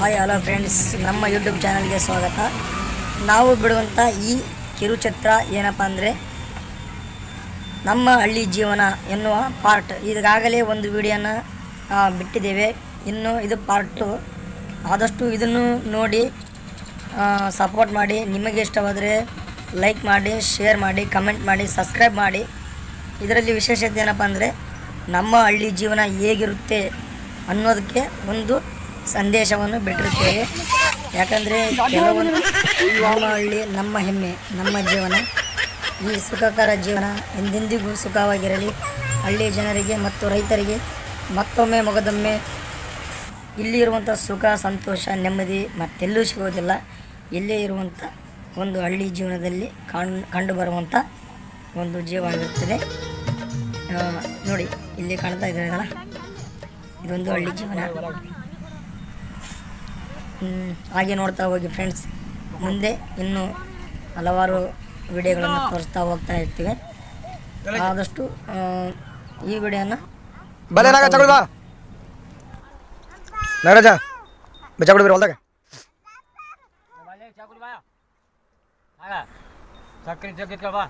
Hi hello friends ನಮ್ಮ YouTube ಚಾನಲ್ಗೆ ಸ್ವಾಗತ. ನಾವು ಬಿಡುವಂಥ ಈ ಕಿರುಚಿತ್ರ ಏನಪ್ಪ ಅಂದರೆ ನಮ್ಮ ಹಳ್ಳಿ ಜೀವನ ಎನ್ನುವ ಪಾರ್ಟ್ ಈಗಾಗಲೇ ಒಂದು ವಿಡಿಯೋನ ಬಿಟ್ಟಿದ್ದೇವೆ. ಇನ್ನು ಇದು ಪಾರ್ಟು ಆದಷ್ಟು ಇದನ್ನು ನೋಡಿ ಸಪೋರ್ಟ್ ಮಾಡಿ. ನಿಮಗೆ ಇಷ್ಟವಾದರೆ ಲೈಕ್ ಮಾಡಿ ಶೇರ್ ಮಾಡಿ ಕಮೆಂಟ್ ಮಾಡಿ ಸಬ್ಸ್ಕ್ರೈಬ್ ಮಾಡಿ. ಇದರಲ್ಲಿ ವಿಶೇಷತೆ ಏನಪ್ಪ ಅಂದರೆ ನಮ್ಮ ಹಳ್ಳಿ ಜೀವನ ಹೇಗಿರುತ್ತೆ ಅನ್ನೋದಕ್ಕೆ ಒಂದು ಸಂದೇಶವನ್ನು ಬಿಟ್ಟಿರುತ್ತೇವೆ. ಯಾಕಂದರೆ ಕೆಲವೊಂದು ನಮ್ಮ ಹಳ್ಳಿ ನಮ್ಮ ಹೆಮ್ಮೆ, ನಮ್ಮ ಜೀವನ, ಈ ಸುಖಕರ ಜೀವನ ಎಂದೆಂದಿಗೂ ಸುಖವಾಗಿರಲಿ. ಹಳ್ಳಿ ಜನರಿಗೆ ಮತ್ತು ರೈತರಿಗೆ ಮತ್ತೊಮ್ಮೆ ಮೊಗದೊಮ್ಮೆ ಇಲ್ಲಿರುವಂಥ ಸುಖ, ಸಂತೋಷ, ನೆಮ್ಮದಿ ಮತ್ತೆಲ್ಲೂ ಸಿಗೋದಿಲ್ಲ. ಇಲ್ಲೇ ಇರುವಂಥ ಒಂದು ಹಳ್ಳಿ ಜೀವನದಲ್ಲಿ ಕಂಡು ಬರುವಂಥ ಒಂದು ಜೀವ ಆಗಿರುತ್ತದೆ ನೋಡಿ, ಇಲ್ಲಿ ಕಾಣ್ತಾ ಇದ್ದಾರಲ್ಲ ಇದೊಂದು ಹಳ್ಳಿ ಜೀವನ. ಹಾಗೆ ನೋಡ್ತಾ ಹೋಗಿ ಫ್ರೆಂಡ್ಸ್ ಮುಂದೆ ಇನ್ನೂ ಹಲವಾರು ವಿಡಿಯೋಗಳನ್ನು ತೋರಿಸ್ತಾ ಹೋಗ್ತಾ ಇರ್ತೀವಿ. ಆದಷ್ಟು ಈ ವಿಡಿಯೋನ Thank you. ನಾಗರಾಜ ಹೊಲ್ದಾಗ. ಸಕ್ಕರೆ ಬಾ.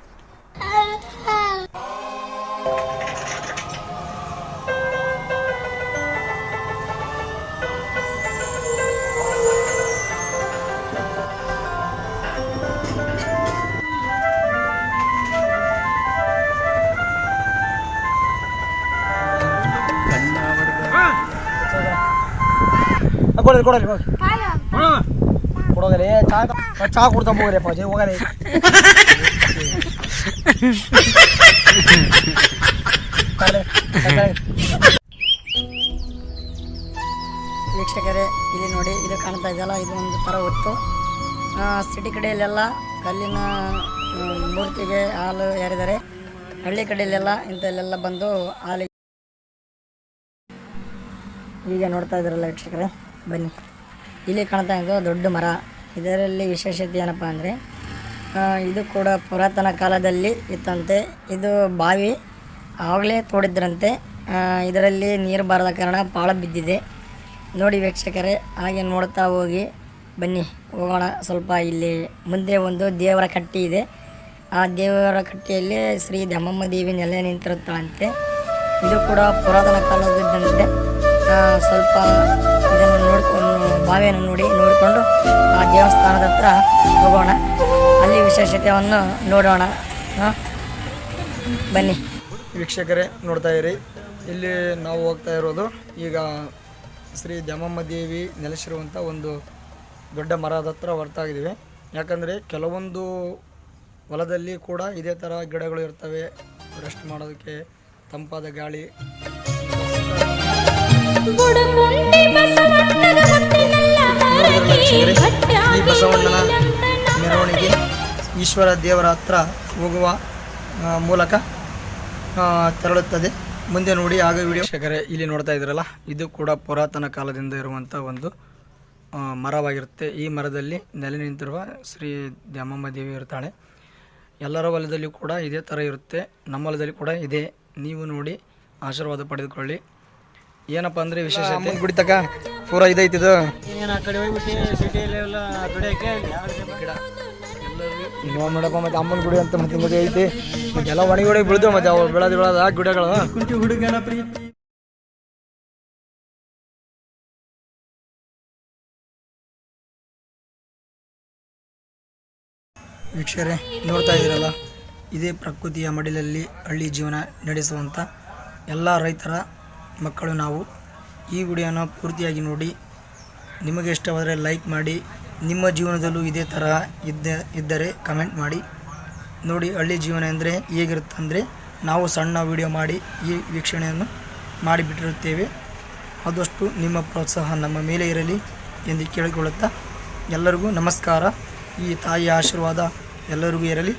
ಕೊಡಲಿ ಕೊಡಲಿ ಹೋಗಿ ಕೊಡೋಗಲಿ ಚಾ ಚಾ ಕೊಡ್ತಾ ಹೋಗ್ರಿ ಅಪ್ಪಾಜಿ ಹೋಗಲಿ. ವೀಕ್ಷಕರೇ ಇಲ್ಲಿ ನೋಡಿ ಇದು ಕಾಣ್ತಾ ಇದೆಯಲ್ಲ ಇದು ಒಂದು ಥರ ಹೊತ್ತು. ಸಿಟಿ ಕಡೆಯಲ್ಲೆಲ್ಲ ಕಲ್ಲಿನ ಮೂರ್ತಿಗೆ ಹಾಲು ಯಾರಿದ್ದಾರೆ? ಹಳ್ಳಿ ಕಡೆಯಲ್ಲೆಲ್ಲ ಇಂಥಲ್ಲೆಲ್ಲ ಬಂದು ಹಾಲಿಗೆ ಈಗ ನೋಡ್ತಾ ಇದ್ರಲ್ಲ ವೀಕ್ಷಕರೇ. ಬನ್ನಿ. ಇಲ್ಲಿ ಕಾಣ್ತಾ ಇದ್ದು ದೊಡ್ಡ ಮರ. ಇದರಲ್ಲಿ ವಿಶೇಷತೆ ಏನಪ್ಪ ಅಂದರೆ ಇದು ಕೂಡ ಪುರಾತನ ಕಾಲದಲ್ಲಿ ಇತ್ತಂತೆ. ಇದು ಬಾವಿ. ಆಗಲೇ ತೋಡಿದ್ರಂತೆ. ಇದರಲ್ಲಿ ನೀರು ಬಾರದ ಕಾರಣ ಪಾಳ ಬಿದ್ದಿದೆ. ನೋಡಿ ವೀಕ್ಷಕರೇ, ಹಾಗೆ ನೋಡ್ತಾ ಹೋಗಿ ಬನ್ನಿ. ಹೋಗೋಣ. ಸ್ವಲ್ಪ ಇಲ್ಲಿ ಮುಂದೆ ಒಂದು ದೇವರ ಕಟ್ಟಿ ಇದೆ. ಆ ದೇವರ ಕಟ್ಟಿಯಲ್ಲಿ ಶ್ರೀ ದಮ್ಮಮ್ಮ ದೇವಿ ನೆಲೆ ನಿಂತಿರುತ್ತಾಳಂತೆ ಇದು ಕೂಡ ಪುರಾತನ ಕಾಲದಿದ್ದಂತೆ. ಸ್ವಲ್ಪ ನೋಡ್ಕೊಂಡು ಬಾವಿಯನ್ನು ನೋಡಿ ನೋಡಿಕೊಂಡು ಆ ದೇವಸ್ಥಾನದ ಹತ್ರ ಹೋಗೋಣ. ಅಲ್ಲಿ ವಿಶೇಷತೆಯನ್ನು ನೋಡೋಣ. ಹಾಂ ಬನ್ನಿ. ವೀಕ್ಷಕರೇ ನೋಡ್ತಾ ಇರಿ. ಇಲ್ಲಿ ನಾವು ಹೋಗ್ತಾ ಇರೋದು ಈಗ ಶ್ರೀ ದ್ಯಾಮಮ್ಮ ದೇವಿ ನೆಲೆಸಿರುವಂಥ ಒಂದು ದೊಡ್ಡ ಮರದ ಹತ್ರ ಬರ್ತಾ ಇದ್ದೀವಿ ಯಾಕಂದರೆ ಕೆಲವೊಂದು ಹೊಲದಲ್ಲಿ ಕೂಡ ಇದೇ ಥರ ಗಿಡಗಳು ಇರ್ತವೆ. ರೆಸ್ಟ್ ಮಾಡೋದಕ್ಕೆ ತಂಪಾದ ಗಾಳಿ. ಈ ಬಸವಣ್ಣನ ಮೆರವಣಿಗೆ ಈಶ್ವರ ದೇವರ ಹತ್ರ ಹೋಗುವ ಮೂಲಕ ತೆರಳುತ್ತದೆ. ಮುಂದೆ ನೋಡಿ ಆಗ ವಿಡಿಯೋ ವೀಕ್ಷಕರೇ ಇಲ್ಲಿ ನೋಡ್ತಾ ಇದ್ರಲ್ಲ ಇದು ಕೂಡ ಪುರಾತನ ಕಾಲದಿಂದ ಇರುವಂಥ ಒಂದು ಮರವಾಗಿರುತ್ತೆ. ಈ ಮರದಲ್ಲಿ ನೆಲೆ ನಿಂತಿರುವ ಶ್ರೀ ದ್ಯಾಮಮ್ಮ ದೇವಿ ಇರ್ತಾಳೆ. ಎಲ್ಲರ ಹೊಲದಲ್ಲಿ ಕೂಡ ಇದೇ ಥರ ಇರುತ್ತೆ. ನಮ್ಮ ಹೊಲದಲ್ಲಿ ಕೂಡ ಇದೆ. ನೀವು ನೋಡಿ ಆಶೀರ್ವಾದ ಪಡೆದುಕೊಳ್ಳಿ. ಏನಪ್ಪ ಅಂದ್ರೆ ವಿಶೇಷ ಗುಡಿತಕ್ಕ ಪೂರ ಇದೈತಿ ಇದು. ಗಿಡ. ನೋಡಪ್ಪ ಮತ್ತೆ ಅಮ್ಮನ ಗುಡಿ ಅಂತ ಮತ್ತೆ ಗುಡಿ ಐತಿ. ಮತ್ತೆಲ್ಲ ಒಣಗಿ ಒಣಗಿ ಬಿಳ್ದು ಮತ್ತೆ ಅವು ಬೆಳೆದ ಬೆಳೆದ ಗಿಡಗಳು. ಕುಂಟಿ ಹುಡುಗನ ಪ್ರೀತಿ. ವೀಕ್ಷಕರೇ ನೋಡ್ತಾ ಇದ್ದೀರಲ್ಲ ಇದೇ ಪ್ರಕೃತಿಯ ಮಡಿಲಲ್ಲಿ ಹಳ್ಳಿ ಜೀವನ ನಡೆಸುವಂಥ ಎಲ್ಲ ರೈತರ ಮಕ್ಕಳು ನಾವು ಈ ವಿಡಿಯೋನ ಪೂರ್ತಿಯಾಗಿ ನೋಡಿ, ನಿಮಗೆ ಇಷ್ಟವಾದರೆ ಲೈಕ್ ಮಾಡಿ, ನಿಮ್ಮ ಜೀವನದಲ್ಲೂ ಇದೇ ಥರ ಇದ್ದ, ಇದ್ದರೆ ಕಮೆಂಟ್ ಮಾಡಿ. ನೋಡಿ, ಹಳ್ಳಿ ಜೀವನ ಅಂದರೆ ಹೇಗಿರುತ್ತಂದರೆ ನಾವು ಸಣ್ಣ ವಿಡಿಯೋ ಮಾಡಿ ಈ ವೀಕ್ಷಣೆಯನ್ನು ಮಾಡಿಬಿಟ್ಟಿರುತ್ತೇವೆ. ಆದಷ್ಟು ನಿಮ್ಮ ಪ್ರೋತ್ಸಾಹ ನಮ್ಮ ಮೇಲೆ ಇರಲಿ ಎಂದು ಕೇಳಿಕೊಳ್ಳುತ್ತಾ ಎಲ್ಲರಿಗೂ ನಮಸ್ಕಾರ. ಈ ತಾಯಿಯ ಆಶೀರ್ವಾದ ಎಲ್ಲರಿಗೂ ಇರಲಿ.